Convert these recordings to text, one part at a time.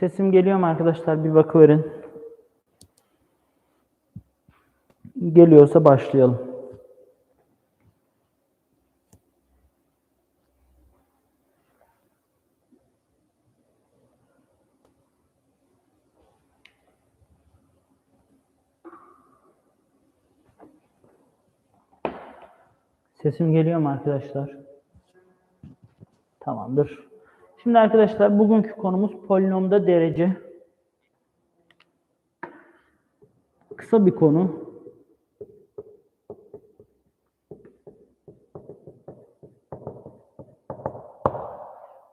Sesim geliyor mu arkadaşlar? Bir bakıverin. Geliyorsa başlayalım. Sesim geliyor mu arkadaşlar? Tamamdır. Şimdi arkadaşlar bugünkü konumuz polinomda derece. Kısa bir konu.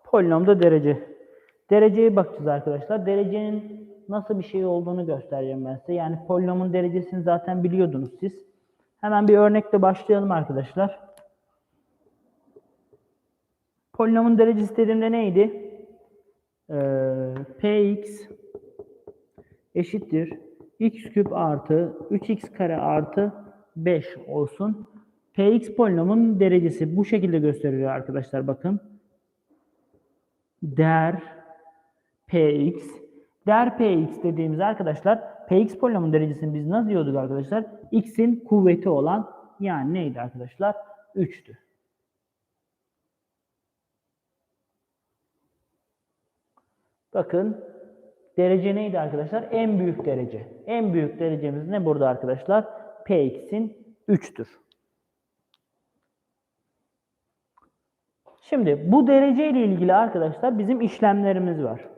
Polinomda derece. Dereceye bakacağız arkadaşlar. Derecenin nasıl bir şey olduğunu göstereceğim ben size. Yani polinomun derecesini zaten biliyordunuz siz. Hemen bir örnekle başlayalım arkadaşlar. Polinomun derecesi dediğimde neydi? Ee, Px eşittir x küp artı 3x kare artı 5 olsun. Px polinomun derecesi bu şekilde gösteriliyor arkadaşlar bakın. Der Px der Px dediğimiz arkadaşlar Px polinomun derecesini biz nasıl diyorduk arkadaşlar? X'in kuvveti olan yani neydi arkadaşlar? 3'tü. Bakın derece neydi arkadaşlar? En büyük derece. En büyük derecemiz ne burada arkadaşlar? Px'in 3'tür. Şimdi bu derece ile ilgili arkadaşlar bizim işlemlerimiz var.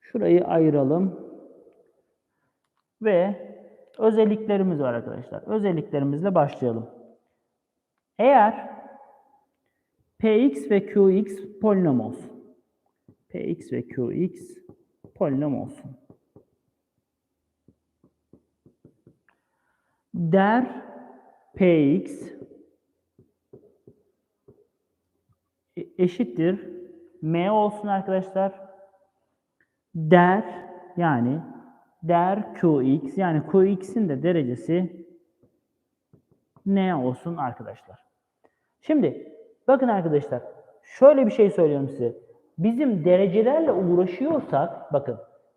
Şurayı ayıralım. Ve özelliklerimiz var arkadaşlar. Özelliklerimizle başlayalım. Eğer Px ve Qx polinom olsun. Px ve Qx polinom olsun. Der Px eşittir M olsun arkadaşlar. Der yani der Qx yani Qx'in de derecesi ne olsun arkadaşlar. Şimdi Bakın arkadaşlar, şöyle bir şey söylüyorum size. Bizim derecelerle uğraşıyorsak, bakın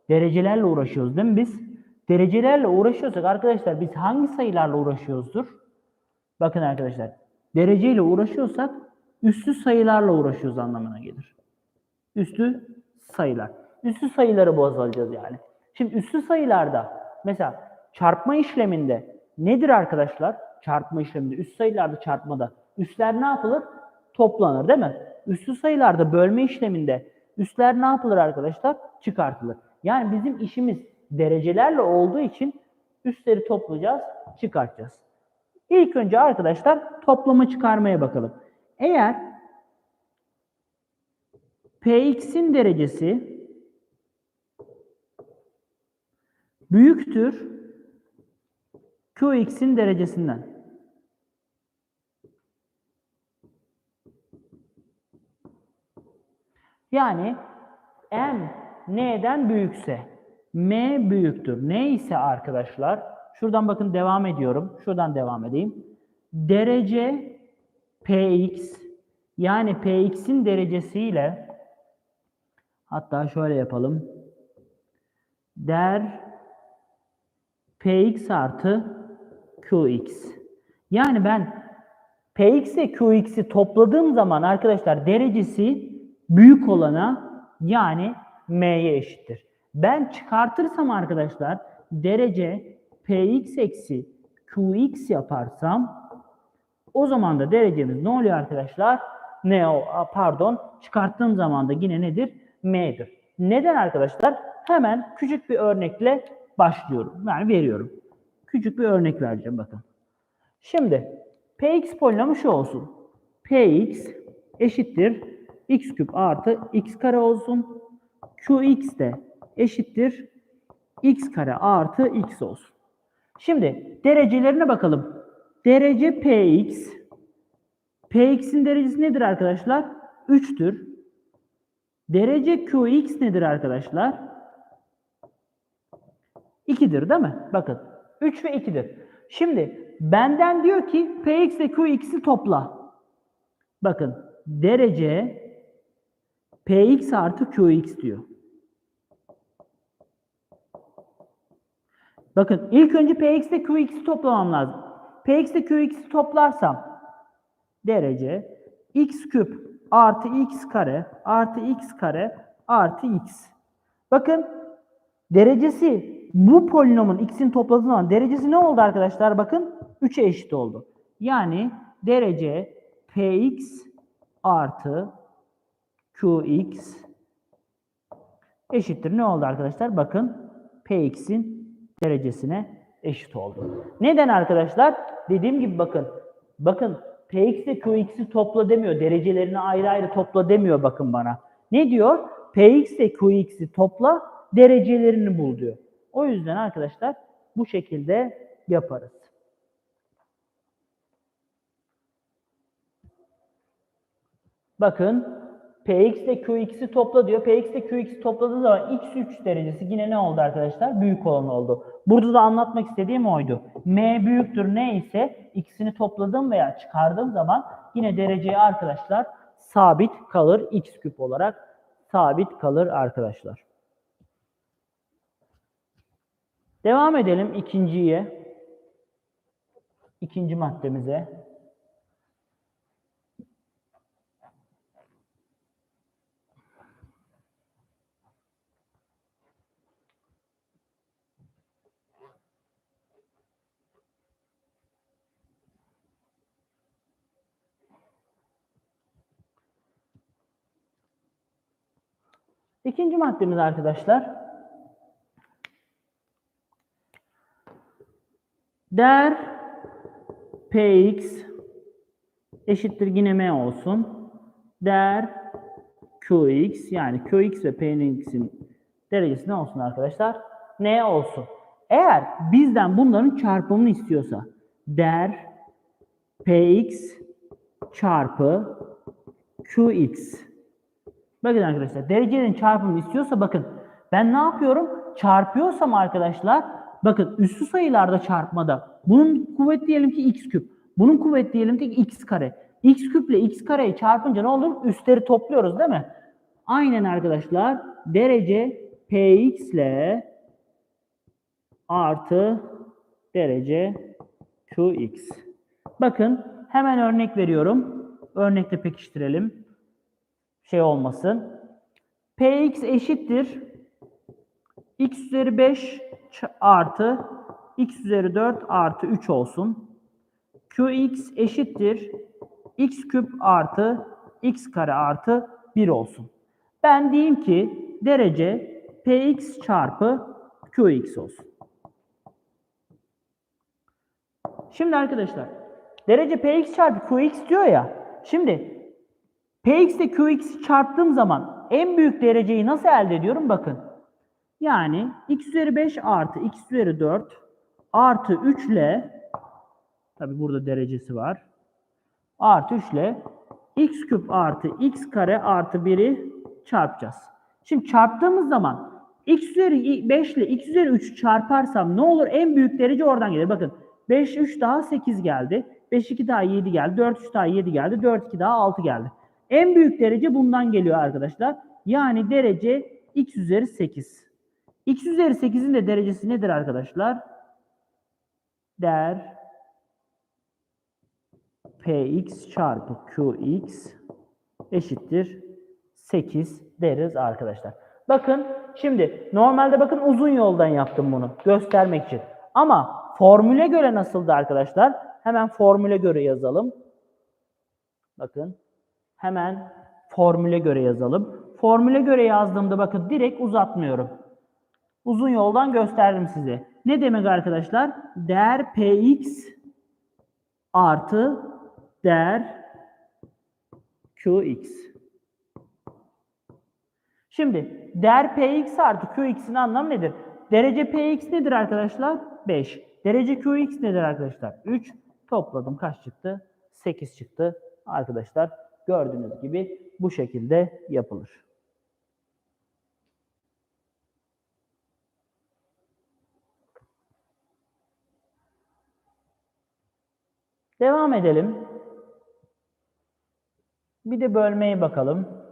derecelerle uğraşıyoruz değil mi biz? Derecelerle uğraşıyorsak arkadaşlar biz hangi sayılarla uğraşıyoruzdur? Bakın arkadaşlar, dereceyle uğraşıyorsak üstü sayılarla uğraşıyoruz anlamına gelir. Üstü sayılar. Üstü sayıları baz alacağız yani. Şimdi üstü sayılarda mesela çarpma işleminde nedir arkadaşlar? Çarpma işleminde, üst sayılarda çarpmada üstler ne yapılır? Toplanır değil mi? Üslü sayılarda bölme işleminde üstler ne yapılır arkadaşlar? Çıkartılır. Yani bizim işimiz derecelerle olduğu için üstleri toplayacağız, çıkartacağız. İlk önce arkadaşlar toplama çıkarmaya bakalım. Eğer Px'in derecesi büyüktür Qx'in derecesinden. Yani n n'den büyükse m büyüktür. Ne ise arkadaşlar şuradan bakın devam ediyorum. Şuradan devam edeyim. Derece px yani px'in derecesiyle hatta şöyle yapalım. Der px artı qx. Yani ben px ve qx'i topladığım zaman arkadaşlar derecesi büyük olana yani m'ye eşittir. Ben çıkartırsam arkadaşlar derece px eksi qx yaparsam o zaman da derecemiz ne oluyor arkadaşlar? Ne o pardon çıkarttığım zaman da yine nedir? m'dir. Neden arkadaşlar? Hemen küçük bir örnekle başlıyorum. Yani veriyorum. Küçük bir örnek vereceğim bakın. Şimdi px polinomu şu olsun. px eşittir x küp artı x kare olsun. Qx de eşittir x kare artı x olsun. Şimdi derecelerine bakalım. Derece px. px'in derecesi nedir arkadaşlar? 3'tür. Derece qx nedir arkadaşlar? 2'dir değil mi? Bakın 3 ve 2'dir. Şimdi benden diyor ki px ve qx'i topla. Bakın derece Px artı Qx diyor. Bakın ilk önce Px ile Qx'i toplamam lazım. Px ile Qx'i toplarsam derece x küp artı x kare artı x kare artı x. Bakın derecesi bu polinomun x'in topladığı zaman derecesi ne oldu arkadaşlar? Bakın 3'e eşit oldu. Yani derece px artı qx eşittir. Ne oldu arkadaşlar? Bakın px'in derecesine eşit oldu. Neden arkadaşlar? Dediğim gibi bakın. Bakın px ile qx'i topla demiyor. Derecelerini ayrı ayrı topla demiyor bakın bana. Ne diyor? px ile qx'i topla, derecelerini bul diyor. O yüzden arkadaşlar bu şekilde yaparız. Bakın Px ile Qx'i topla diyor. Px ile Qx'i topladığı zaman x3 derecesi yine ne oldu arkadaşlar? Büyük olan oldu. Burada da anlatmak istediğim oydu. M büyüktür ne ise x'ini topladığım veya çıkardığım zaman yine dereceye arkadaşlar sabit kalır. x küp olarak sabit kalır arkadaşlar. Devam edelim ikinciye. İkinci maddemize. İkinci maddemiz arkadaşlar. Değer px eşittir yine m olsun. Değer qx yani qx ve px'in derecesi ne olsun arkadaşlar? n olsun. Eğer bizden bunların çarpımını istiyorsa değer px çarpı qx Bakın arkadaşlar derecelerin çarpımını istiyorsa bakın ben ne yapıyorum? Çarpıyorsam arkadaşlar bakın üstü sayılarda çarpmada bunun kuvvet diyelim ki x küp. Bunun kuvvet diyelim ki x kare. x küp ile x kareyi çarpınca ne olur? Üstleri topluyoruz değil mi? Aynen arkadaşlar derece px ile artı derece qx. Bakın hemen örnek veriyorum. Örnekte pekiştirelim şey olmasın. Px eşittir x üzeri 5 artı x üzeri 4 artı 3 olsun. Qx eşittir x küp artı x kare artı 1 olsun. Ben diyeyim ki derece px çarpı qx olsun. Şimdi arkadaşlar derece px çarpı qx diyor ya. Şimdi Px ile Qx'i çarptığım zaman en büyük dereceyi nasıl elde ediyorum? Bakın. Yani x üzeri 5 artı x üzeri 4 artı 3 ile tabi burada derecesi var. Artı 3 ile x küp artı x kare artı 1'i çarpacağız. Şimdi çarptığımız zaman x üzeri 5 ile x üzeri 3 çarparsam ne olur? En büyük derece oradan gelir. Bakın 5 3 daha 8 geldi. 5 2 daha 7 geldi. 4 3 daha 7 geldi. 4 2 daha 6 geldi. En büyük derece bundan geliyor arkadaşlar. Yani derece x üzeri 8. x üzeri 8'in de derecesi nedir arkadaşlar? Değer px çarpı qx eşittir 8 deriz arkadaşlar. Bakın şimdi normalde bakın uzun yoldan yaptım bunu göstermek için. Ama formüle göre nasıldı arkadaşlar? Hemen formüle göre yazalım. Bakın Hemen formüle göre yazalım. Formüle göre yazdığımda bakın direkt uzatmıyorum. Uzun yoldan gösterdim size. Ne demek arkadaşlar? Değer px artı değer qx. Şimdi değer px artı qx'in anlamı nedir? Derece px nedir arkadaşlar? 5. Derece qx nedir arkadaşlar? 3. Topladım kaç çıktı? 8 çıktı arkadaşlar gördüğünüz gibi bu şekilde yapılır. Devam edelim. Bir de bölmeye bakalım.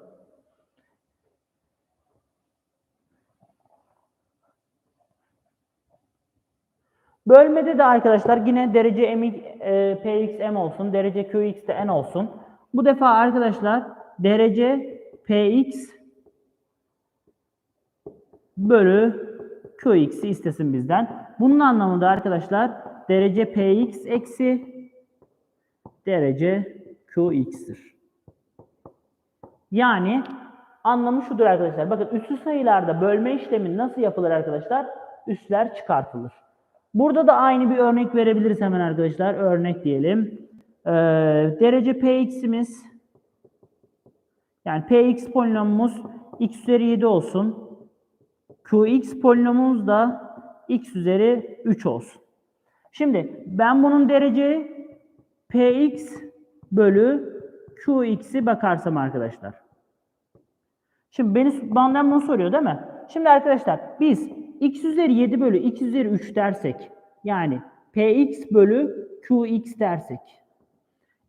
Bölmede de arkadaşlar yine derece e, m, e, pxm olsun, derece qx de n olsun. Bu defa arkadaşlar derece px bölü qx'i istesin bizden. Bunun anlamı da arkadaşlar derece px eksi derece qx'tir. Yani anlamı şudur arkadaşlar. Bakın üslü sayılarda bölme işlemi nasıl yapılır arkadaşlar? Üsler çıkartılır. Burada da aynı bir örnek verebiliriz hemen arkadaşlar. Örnek diyelim. Ee, derece px'imiz yani px polinomumuz x üzeri 7 olsun. qx polinomumuz da x üzeri 3 olsun. Şimdi ben bunun derece px bölü qx'i bakarsam arkadaşlar. Şimdi beni benden bunu soruyor değil mi? Şimdi arkadaşlar biz x üzeri 7 bölü x üzeri 3 dersek yani px bölü qx dersek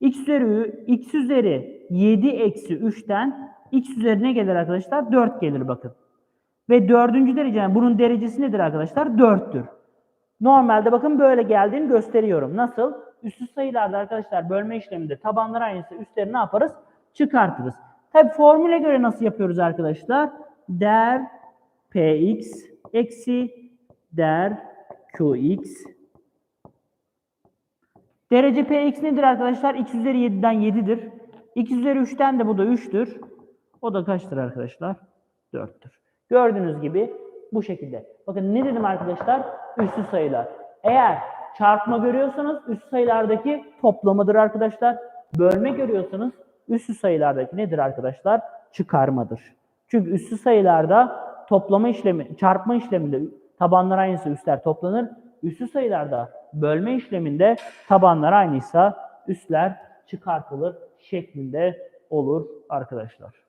x üzeri x üzeri 7 eksi 3'ten x üzerine gelir arkadaşlar 4 gelir bakın. Ve dördüncü derece yani bunun derecesi nedir arkadaşlar? 4'tür. Normalde bakın böyle geldiğini gösteriyorum. Nasıl? Üstü sayılarda arkadaşlar bölme işleminde tabanlar aynısı üstleri ne yaparız? Çıkartırız. Tabi formüle göre nasıl yapıyoruz arkadaşlar? Der px eksi der qx. Derece px nedir arkadaşlar? x üzeri 7'den 7'dir. x üzeri 3'ten de bu da 3'tür. O da kaçtır arkadaşlar? 4'tür. Gördüğünüz gibi bu şekilde. Bakın ne dedim arkadaşlar? Üstü sayılar. Eğer çarpma görüyorsanız üstü sayılardaki toplamıdır arkadaşlar. Bölme görüyorsanız üstü sayılardaki nedir arkadaşlar? Çıkarmadır. Çünkü üstü sayılarda toplama işlemi, çarpma işleminde tabanlar aynısı üstler toplanır. Üstü sayılarda bölme işleminde tabanlar aynıysa üstler çıkartılır şeklinde olur arkadaşlar.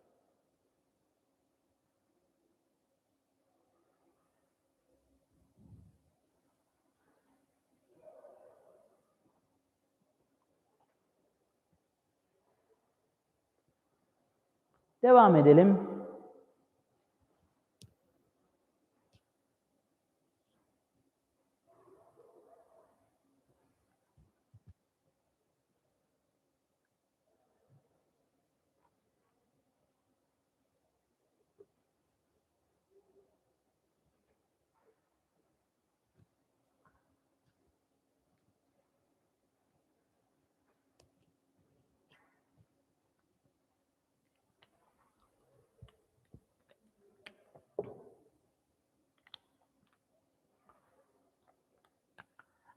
Devam edelim.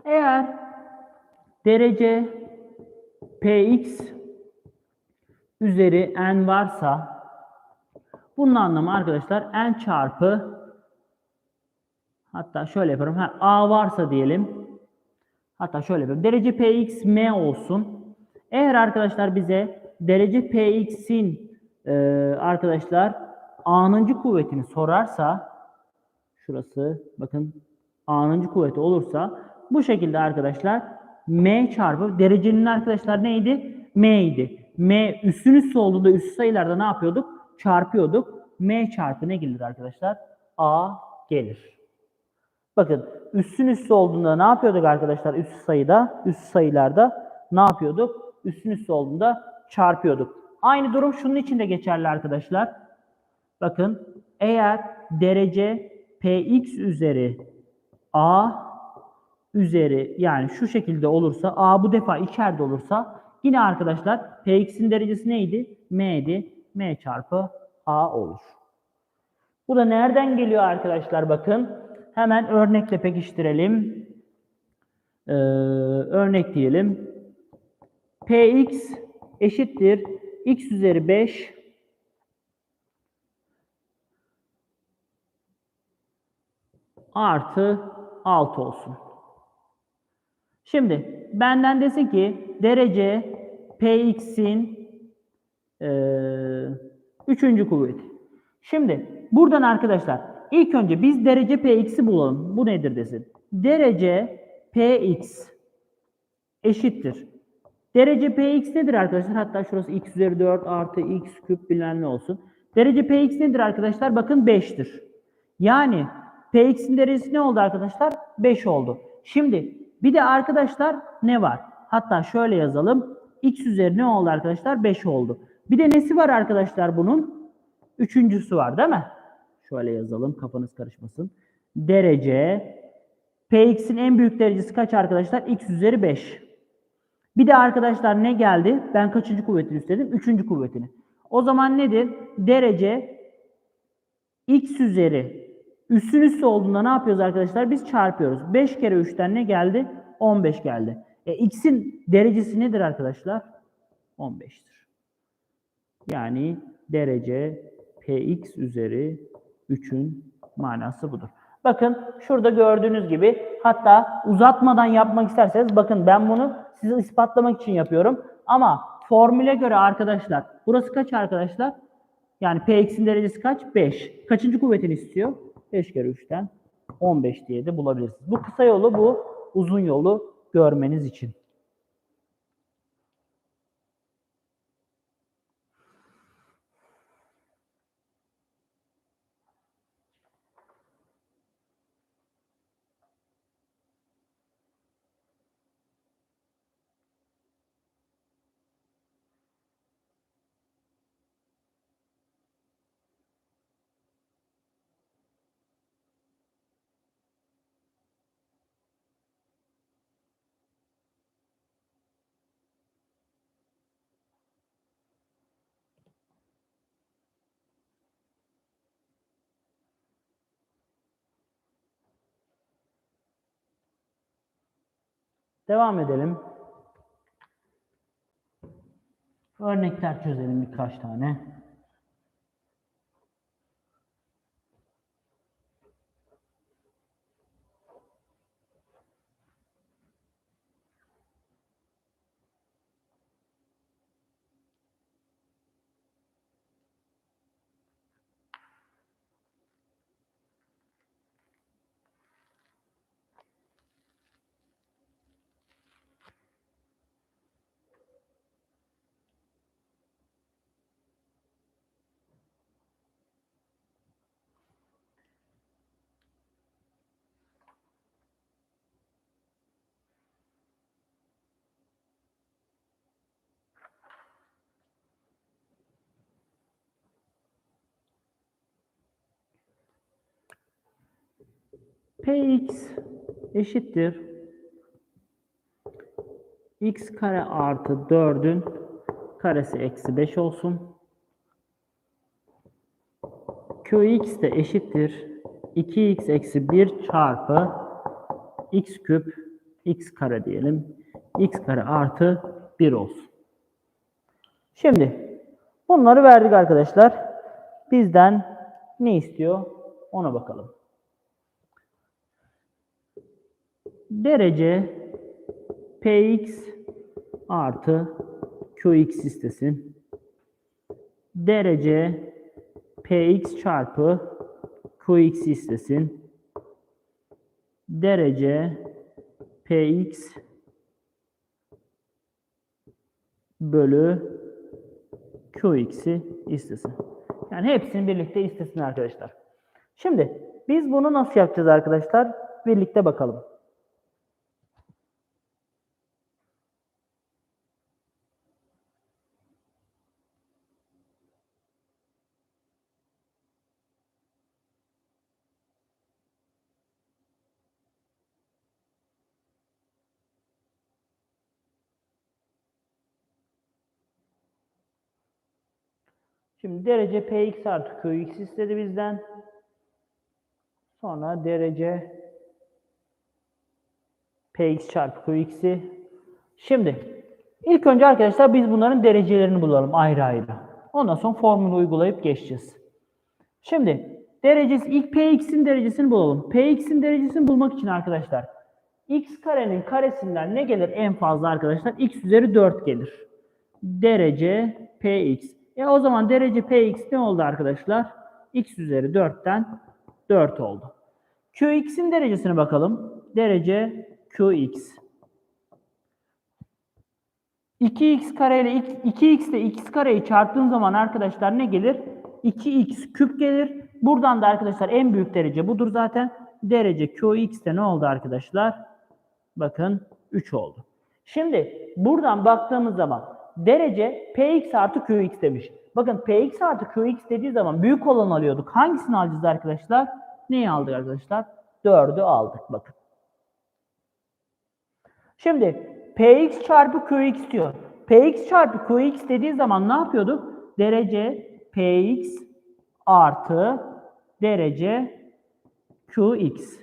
Eğer derece px üzeri n varsa bunun anlamı arkadaşlar n çarpı hatta şöyle yaparım. Ha, a varsa diyelim. Hatta şöyle yapayım. Derece px m olsun. Eğer arkadaşlar bize derece px'in e, arkadaşlar a'nıncı kuvvetini sorarsa şurası bakın a'nıncı kuvveti olursa bu şekilde arkadaşlar m çarpı derecenin arkadaşlar neydi? m idi. m üstün üstü olduğunda üstü sayılarda ne yapıyorduk? Çarpıyorduk. m çarpı ne gelir arkadaşlar? a gelir. Bakın üstün üstü olduğunda ne yapıyorduk arkadaşlar üstü sayıda? Üstü sayılarda ne yapıyorduk? Üstün üstü olduğunda çarpıyorduk. Aynı durum şunun için de geçerli arkadaşlar. Bakın eğer derece px üzeri a üzeri yani şu şekilde olursa a bu defa içeride olursa yine arkadaşlar px'in derecesi neydi? m'di. m çarpı a olur. Bu da nereden geliyor arkadaşlar bakın. Hemen örnekle pekiştirelim. Ee, örnek diyelim. px eşittir x üzeri 5 artı 6 olsun. Şimdi benden desin ki derece px'in e, üçüncü kuvveti. Şimdi buradan arkadaşlar ilk önce biz derece px'i bulalım. Bu nedir desin. Derece px eşittir. Derece px nedir arkadaşlar? Hatta şurası x üzeri 4 artı x küp bilmem ne olsun. Derece px nedir arkadaşlar? Bakın 5'tir. Yani px'in derecesi ne oldu arkadaşlar? 5 oldu. Şimdi bir de arkadaşlar ne var? Hatta şöyle yazalım. x üzeri ne oldu arkadaşlar? 5 oldu. Bir de nesi var arkadaşlar bunun? Üçüncüsü var değil mi? Şöyle yazalım kafanız karışmasın. Derece Px'in en büyük derecesi kaç arkadaşlar? x üzeri 5. Bir de arkadaşlar ne geldi? Ben kaçıncı kuvvetini istedim? Üçüncü kuvvetini. O zaman nedir? Derece x üzeri üssün üssü olduğunda ne yapıyoruz arkadaşlar? Biz çarpıyoruz. 5 kere 3'ten ne geldi? 15 geldi. E, x'in derecesi nedir arkadaşlar? 15'tir. Yani derece px üzeri 3'ün manası budur. Bakın şurada gördüğünüz gibi hatta uzatmadan yapmak isterseniz bakın ben bunu size ispatlamak için yapıyorum. Ama formüle göre arkadaşlar burası kaç arkadaşlar? Yani px'in derecesi kaç? 5. Kaçıncı kuvvetini istiyor? 5 kere 3'ten 15 diye de bulabilirsiniz. Bu kısa yolu bu uzun yolu görmeniz için. Devam edelim. Örnekler çözelim birkaç tane. Px eşittir x kare artı 4'ün karesi eksi 5 olsun. Qx de eşittir 2x eksi 1 çarpı x küp x kare diyelim. x kare artı 1 olsun. Şimdi bunları verdik arkadaşlar. Bizden ne istiyor? Ona bakalım. Derece px artı qx istesin. Derece px çarpı qx istesin. Derece px bölü qx'i istesin. Yani hepsini birlikte istesin arkadaşlar. Şimdi biz bunu nasıl yapacağız arkadaşlar? Birlikte bakalım. Şimdi derece px artı qx istedi bizden. Sonra derece px çarpı qx'i. Şimdi ilk önce arkadaşlar biz bunların derecelerini bulalım ayrı ayrı. Ondan sonra formülü uygulayıp geçeceğiz. Şimdi derecesi ilk px'in derecesini bulalım. px'in derecesini bulmak için arkadaşlar x karenin karesinden ne gelir en fazla arkadaşlar? x üzeri 4 gelir. Derece px. E o zaman derece Px ne oldu arkadaşlar? X üzeri 4'ten 4 oldu. Qx'in derecesine bakalım. Derece Qx. 2x kare ile 2x ile x kareyi çarptığım zaman arkadaşlar ne gelir? 2x küp gelir. Buradan da arkadaşlar en büyük derece budur zaten. Derece Qx de ne oldu arkadaşlar? bakın 3 oldu. Şimdi buradan baktığımız zaman derece px artı qx demiş. Bakın px artı qx dediği zaman büyük olan alıyorduk. Hangisini alacağız arkadaşlar? Neyi aldık arkadaşlar? 4'ü aldık bakın. Şimdi px çarpı qx diyor. px çarpı qx dediği zaman ne yapıyorduk? Derece px artı derece qx.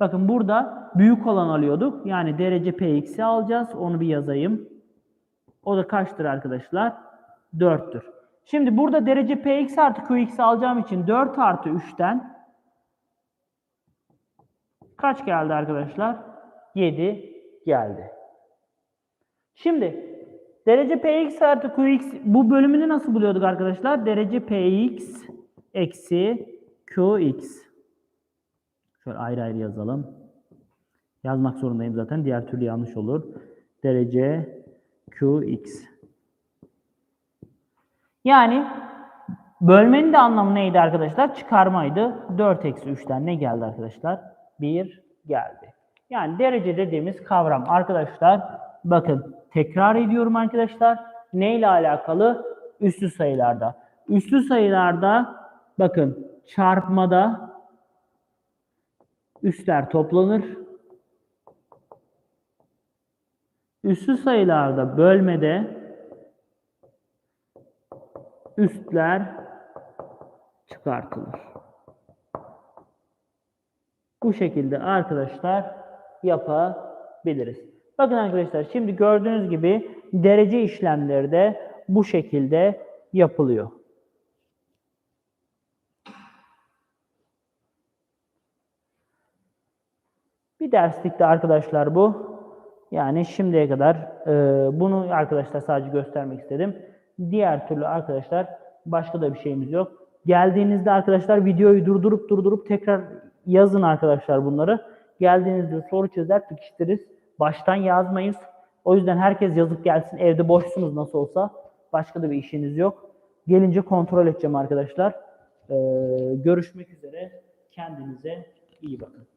Bakın burada büyük olan alıyorduk. Yani derece px'i alacağız. Onu bir yazayım. O da kaçtır arkadaşlar? 4'tür. Şimdi burada derece px artı qx'i alacağım için 4 artı 3'ten kaç geldi arkadaşlar? 7 geldi. Şimdi derece px artı qx bu bölümünü nasıl buluyorduk arkadaşlar? Derece px eksi qx. Şöyle ayrı ayrı yazalım. Yazmak zorundayım zaten. Diğer türlü yanlış olur. Derece qx. Yani bölmenin de anlamı neydi arkadaşlar? Çıkarmaydı. 4 eksi 3'ten ne geldi arkadaşlar? 1 geldi. Yani derece dediğimiz kavram arkadaşlar bakın tekrar ediyorum arkadaşlar. Ne ile alakalı? Üslü sayılarda. Üslü sayılarda bakın çarpmada üstler toplanır. Üslü sayılarda bölmede üstler çıkartılır. Bu şekilde arkadaşlar yapabiliriz. Bakın arkadaşlar şimdi gördüğünüz gibi derece işlemleri de bu şekilde yapılıyor. Bir derslikte arkadaşlar bu. Yani şimdiye kadar e, bunu arkadaşlar sadece göstermek istedim. Diğer türlü arkadaşlar başka da bir şeyimiz yok. Geldiğinizde arkadaşlar videoyu durdurup durdurup tekrar yazın arkadaşlar bunları. Geldiğinizde soru çözer pekiştiririz. Baştan yazmayız. O yüzden herkes yazıp gelsin. Evde boşsunuz nasıl olsa. Başka da bir işiniz yok. Gelince kontrol edeceğim arkadaşlar. Ee, görüşmek üzere. Kendinize iyi bakın.